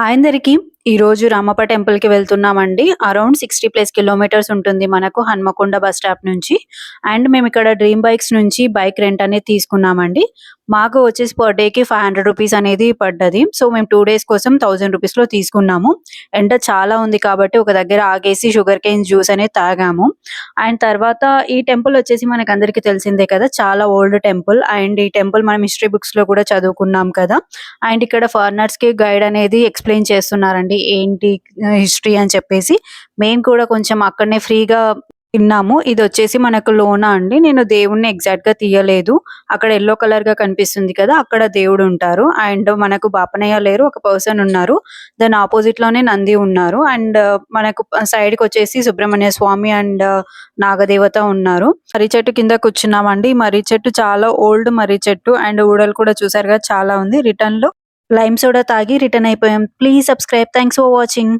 Hi అందరికి. ఈ రోజు రామప్ప టెంపుల్కి వెళ్తున్నామండి. అరౌండ్ సిక్స్టీ ప్లస్ కిలోమీటర్స్ ఉంటుంది మనకు హన్మకొండ బస్ స్టాప్ నుంచి. అండ్ మేము ఇక్కడ డ్రీమ్ బైక్స్ నుంచి బైక్ రెంట్ అనేది తీసుకున్నామండి. మాకు వచ్చేసి పర్ డే కి ఫైవ్ హండ్రెడ్ రూపీస్ అనేది పడ్డది. సో మేము టూ డేస్ కోసం థౌసండ్ రూపీస్లో తీసుకున్నాము. ఎండ చాలా ఉంది కాబట్టి ఒక దగ్గర ఆగేసి షుగర్ కేన్ జ్యూస్ అనేది తాగాము. అండ్ తర్వాత ఈ టెంపుల్ వచ్చేసి మనకి అందరికీ తెలిసిందే కదా చాలా ఓల్డ్ టెంపుల్ అండ్ ఈ టెంపుల్ మనం హిస్టరీ బుక్స్లో కూడా చదువుకున్నాం కదా. అండ్ ఇక్కడ ఫారినర్స్కి గైడ్ అనేది ఎక్స్ప్లెయిన్ చేస్తున్నారండి ఏంటి హిస్టరీ అని చెప్పేసి. మేము కూడా కొంచెం అక్కడనే ఫ్రీగా తిన్నాము. ఇది వచ్చేసి మనకు లోన అండి. నేను దేవుణ్ణి ఎగ్జాక్ట్గా తీయలేదు. అక్కడ ఎల్లో కలర్గా కనిపిస్తుంది కదా అక్కడ దేవుడు ఉంటారు. అండ్ మనకు బాపనయ్య లేరు ఒక పర్సన్ ఉన్నారు. దాని ఆపోజిట్లోనే నంది ఉన్నారు. అండ్ మనకు సైడ్కి వచ్చేసి సుబ్రహ్మణ్య స్వామి అండ్ నాగదేవత ఉన్నారు. మర్రి చెట్టు కింద కూర్చున్నామండి. మర్రి చెట్టు చాలా ఓల్డ్ మర్రి చెట్టు అండ్ ఊడలు కూడా చూసారుగా చాలా ఉంది. రిటర్న్లో లైమ్ సోడా తాగి రిటర్న్ అయిపోయాం. Please subscribe thanks for watching